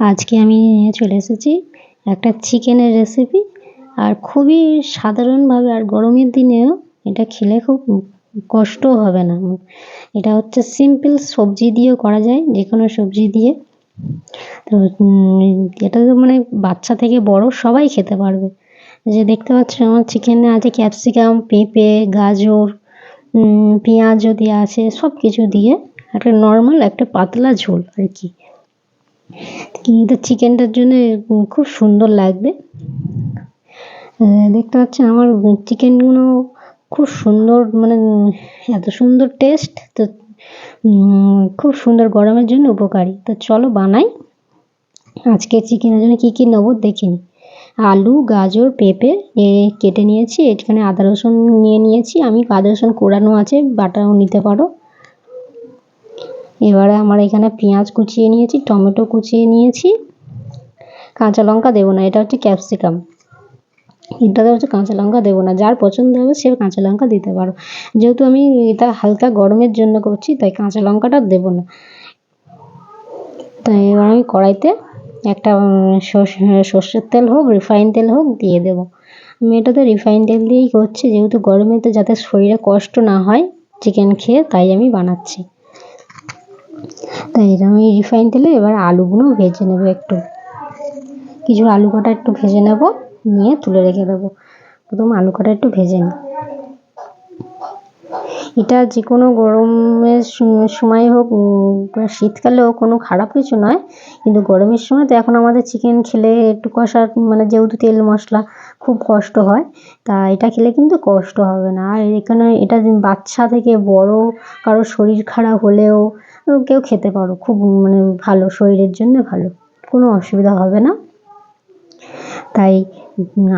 আজকে আমি নিয়ে চলে এসেছি একটা চিকেনের রেসিপি আর খুবই সাধারণভাবে আর গরমের দিনেও এটা খেলে খুব কষ্টও হবে না। এটা হচ্ছে সিম্পল সবজি দিয়েও করা যায় যে কোনো সবজি দিয়ে। তো এটা তো মানে বাচ্চা থেকে বড় সবাই খেতে পারবে। যে দেখতে পাচ্ছ আমার চিকেনে আছে ক্যাপসিকাম পেঁপে, গাজর পেঁয়াজও দেওয়া আছে সব কিছু দিয়ে একটা নর্মাল একটা পাতলা ঝোল আর কি। কিন্তু চিকেনটার জন্য খুব সুন্দর লাগবে। দেখতে পাচ্ছি আমার চিকেনগুলো খুব সুন্দর মানে এত সুন্দর টেস্ট তো খুব সুন্দর গরমের জন্য উপকারী। তো চলো বানাই। আজকে চিকেনের জন্য কী কী নেব দেখিনি আলু, গাজর, পেঁপে কেটে নিয়েছি। এখানে আদা রসুন নিয়ে নিয়েছি। আমি আদা রসুন কোড়ানো আছে, বাটাও নিতে পারো। এবারে আমার এখানে পেঁয়াজ কুচিয়ে নিয়েছি, টমেটো কুচিয়ে নিয়েছি। কাঁচা লঙ্কা দেবো না, এটা হচ্ছে ক্যাপসিকাম এটাতে হচ্ছে কাঁচা লঙ্কা দেবো না, যার পছন্দ হবে সে কাঁচা লঙ্কা দিতে পারো। যেহেতু আমি এটা হালকা গরমের জন্য করছি, তাই কাঁচা লঙ্কাটা দেবো না। তাই এবার আমি কড়াইতে একটা সর্ষের তেল হোক রিফাইন তেল হোক দিয়ে দেবো। আমি এটাতে রিফাইন তেল দিয়েই করছি, যেহেতু গরমেতে যাতে শরীরে কষ্ট না হয় চিকেন খেয়ে তাই আমি বানাচ্ছি। তাই আমি রিফাইন তেলে এবার আলুগুলো ভেজে নেব একটু। কিছু আলু কটা একটু ভেজে নেব, নিয়ে তুলে রেখে দেবো। প্রথম আলু কটা একটু ভেজে নিই। এটা যে কোনো গরমের সময় হোক শীতকালেও কোনো খারাপ কিছু নয়। কিন্তু গরমের সময় তো এখন আমাদের চিকেন খেলে একটু কষা মানে যেহেতু তেল মশলা খুব কষ্ট হয়, তা এটা খেলে কিন্তু কষ্ট হবে না। আর এখানে এটা বাচ্চা থেকে বড়, কারও শরীর খারাপ হলেও কেউ খেতে পারো, খুব মানে ভালো, শরীরের জন্য ভালো, কোনো অসুবিধা হবে না। তাই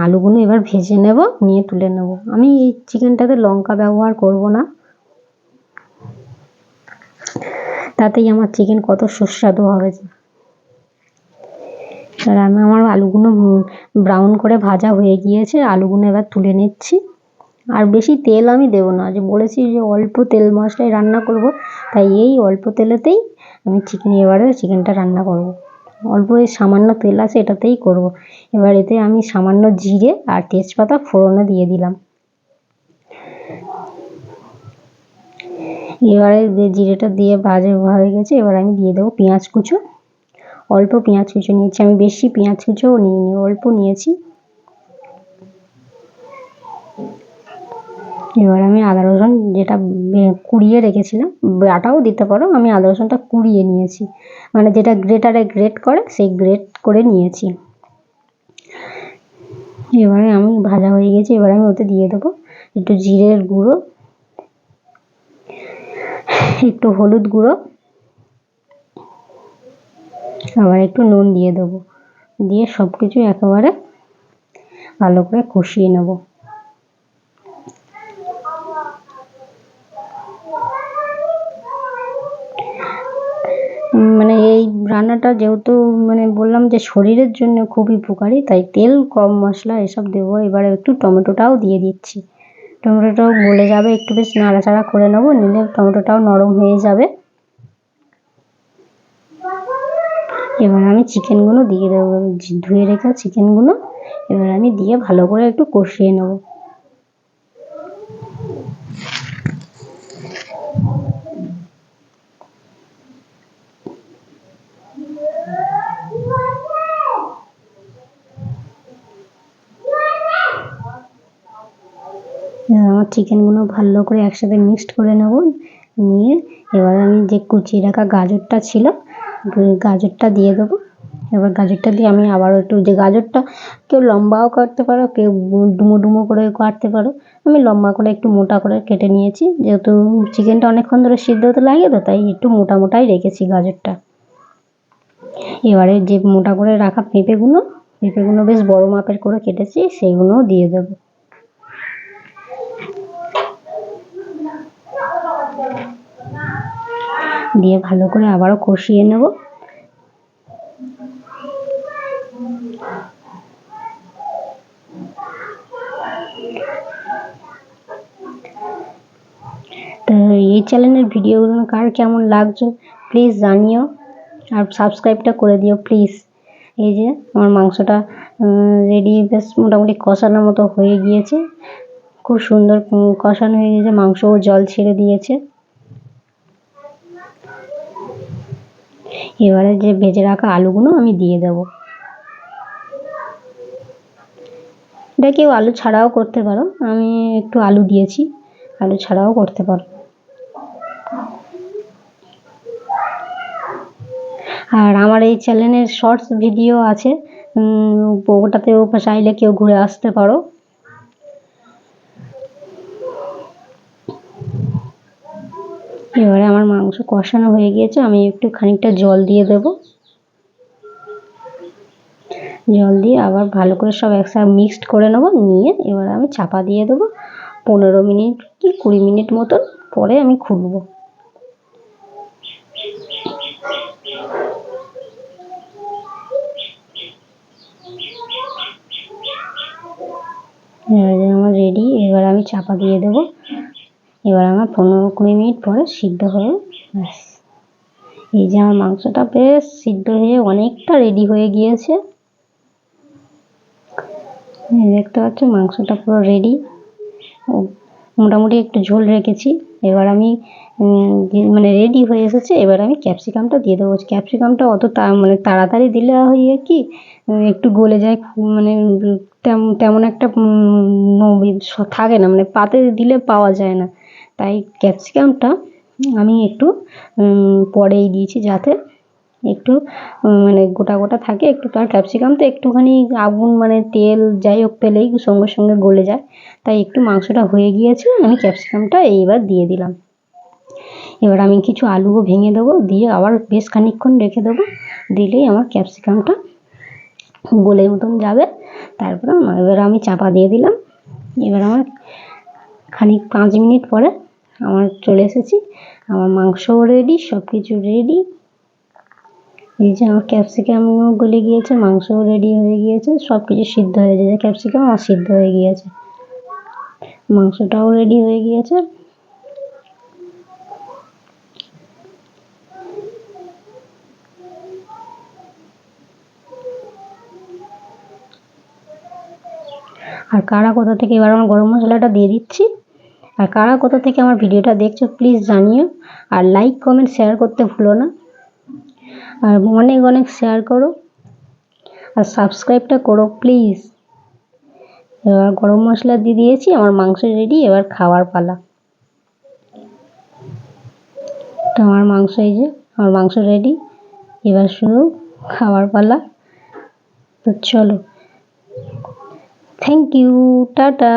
আলুগুলো এবার ভেজে নেব, নিয়ে তুলে নেব। আমি এই চিকেনটাতে লঙ্কা ব্যবহার করব না। তাতেই আমার চিকেন কত সুস্বাদু হবে আর আমি আমার আলুগুলো ব্রাউন করে ভাজা হয়ে গিয়েছে, আলুগুলো এবার তুলে নিচ্ছি। আর বেশি তেল আমি দেবো না, যে বলেছি যে অল্প তেল মশলায় রান্না করব, তাই এই অল্প তেলেতেই আমি চিকেন এবারে চিকেনটা রান্না করব। অল্প এই সামান্য তেল আছে এটাতেই করব। এবার এতে আমি সামান্য জিরে আর তেজপাতা ফোড়নে দিয়ে দিলাম। এবারে যে জিরেটা দিয়ে ভাজে হয়ে গেছে, এবার আমি দিয়ে দেবো পেঁয়াজ কুচো। অল্প পেঁয়াজ কুচো নিয়েছি, আমি বেশি পেঁয়াজ কুচোও নিইনি, অল্প নিয়েছি। এবার আমি আদা রসুন যেটা কুড়িয়ে রেখেছিলাম, বাটাও দিতে পারো, আমি আদা রসুনটা কুড়িয়ে নিয়েছি। মানে যেটা গ্রেটারে গ্রেট করে, সেই গ্রেট করে নিয়েছি। এবারে আমি ভাজা হয়ে গেছে, এবারে আমি ওতে দিয়ে দেবো একটু জিরের গুঁড়ো। একটু হলুদ গুঁড়ো। আবার একটু নুন দিয়ে দেবো। দিয়ে সব কিছু একেবারে ভালো করে কষিয়ে নেব। মানে এই রান্নাটা যেহেতু মানে বললাম যে শরীরের জন্য খুবই উপকারী, তাই তেল, কম মশলা এসব দেবো। এবারে একটু টমেটোটাও দিয়ে দিচ্ছি। টমেটোটাও গলে যাবে, একটু বেশ নাড়াচাড়া করে নেব, নিলে টমেটোটাও নরম হয়ে যাবে। এবার আমি চিকেনগুলো দিয়ে দেবো, ধুয়ে রেখে চিকেনগুলো। এবার আমি দিয়ে ভালো করে একটু কষিয়ে নেব। আমার চিকেনগুলো ভালো করে একসাথে মিক্সড করে নেব। নিয়ে এবার আমি যে কুচিয়ে রাখা গাজরটা ছিল গাজরটা দিয়ে দেবো। এবার গাজরটা দিয়ে আমি আবারও একটু যে গাজরটা কেউ লম্বাও কাটতে পারো, কেউ ডুমো ডুমো করে কাটতে পারো। আমি লম্বা করে একটু মোটা করে কেটে নিয়েছি। যেহেতু চিকেনটা অনেকক্ষণ ধরে সিদ্ধ হতে লাগে তো, তাই একটু মোটা মোটাই রেখেছি গাজরটা। এবারে যে মোটা করে রাখা পেঁপেগুলো পেঁপেগুলো বেশ বড় মাপের করে কেটেছি, সেইগুলোও দিয়ে দেবো। দিয়ে ভালো করে আবারও কষিয়ে নেব। তো এই চ্যানেলের ভিডিওগুলো কার কেমন লাগছে প্লিজ জানিও। আর সাবস্ক্রাইবটা করে দিও প্লিজ এই যে, আমার মাংসটা রেডি বেশ মোটামুটি কষানোর মতো হয়ে গিয়েছে। খুব সুন্দর কষানো হয়ে গেছে, মাংসও জল ছেড়ে দিয়েছে। এবারে যে ভেজে রাখা আলুগুলো আমি দিয়ে দেবো। এটা কেউ আলু ছাড়াও করতে পারো, আমি একটু আলু দিয়েছি, আলু ছাড়াও করতে পারো। আর আমার এই চ্যানেলের শর্টস ভিডিও আছে ওটাতেও চাইলে কেউ ঘুরে আসতে পারো। এবারে আমার মাংস কষানো হয়ে গিয়েছে, আমি একটু খানিকটা জল দিয়ে দেব। জল দিয়ে আবার ভালো করে সব একসাথে মিক্সড করে নেব, নিয়ে এবার আমি চাপা দিয়ে দেবো পনেরো মিনিট কি কুড়ি মিনিট মতন, পরে আমি খুলবো। আমার রেডি এবার আমি চাপা দিয়ে দেবো। এবার আমার পনেরো কুড়ি মিনিট পরে সিদ্ধ হয়ে ব্যাস। এই যে আমার মাংসটা বেশ সিদ্ধ হয়ে অনেকটা রেডি হয়ে গিয়েছে। দেখতে পাচ্ছ, মাংসটা পুরো রেডি মোটামুটি একটু ঝোল রেখেছি। এবার আমি মানে রেডি হয়ে এসেছে, এবার আমি ক্যাপসিকামটা দিয়ে দেবো। ক্যাপসিকামটা অত তা- মানে তাড়াতাড়ি দিলে হয় কি একটু গলে যায় মানে তেম- তেমন একটা থাকে না মানে পাতে দিলে পাওয়া যায় না। তাই ক্যাপসিকামটা আমি একটু পরেই দিয়েছি যাতে একটু মানে গোটা গোটা থাকে একটু। কারণ ক্যাপসিকাম তো একটুখানি আগুন মানে তেল যাই হোক পেলেই সঙ্গে সঙ্গে গলে যায়। তাই একটু মাংসটা হয়ে গিয়েছে, আমি ক্যাপসিকামটা এইবার দিয়ে দিলাম। এবার আমি কিছু আলুও ভেঙে দেবো, দিয়ে আবার বেশ খানিকক্ষণ রেখে দেবো। দিলেই আমার ক্যাপসিকামটা গলে মতন যাবে। তারপরে এবার আমি চাপা দিয়ে দিলাম। এবার আমার খানিক, পাঁচ মিনিট পরে আমার চলে এসেছি। আমার মাংসও রেডি সব কিছু রেডি এই যে আমার ক্যাপসিকামও গলে গিয়েছে মাংসও রেডি হয়ে গিয়েছে সব কিছু সিদ্ধ হয়ে গেছে ক্যাপসিকাম আর সিদ্ধ হয়ে গিয়েছে। মাংসটাও রেডি হয়ে গিয়েছে। আর কারা কোথা থেকে এবার আমার গরম মশলাটা দিয়ে দিচ্ছি? আর কারা কোথা থেকে আমার ভিডিওটা দেখছ প্লিজ জানিও। আর লাইক কমেন্ট শেয়ার করতে ভুলো না। আর অনেক অনেক শেয়ার করো। আর সাবস্ক্রাইবটা করো প্লিজ এবার গরম মশলা দিয়ে দিয়েছি, আমার মাংস রেডি এবার খাওয়ার পালা। তো আমার মাংস এই যে, আমার মাংস রেডি এবার শুধু খাওয়ার পালা। তো চলো। Thank you tata.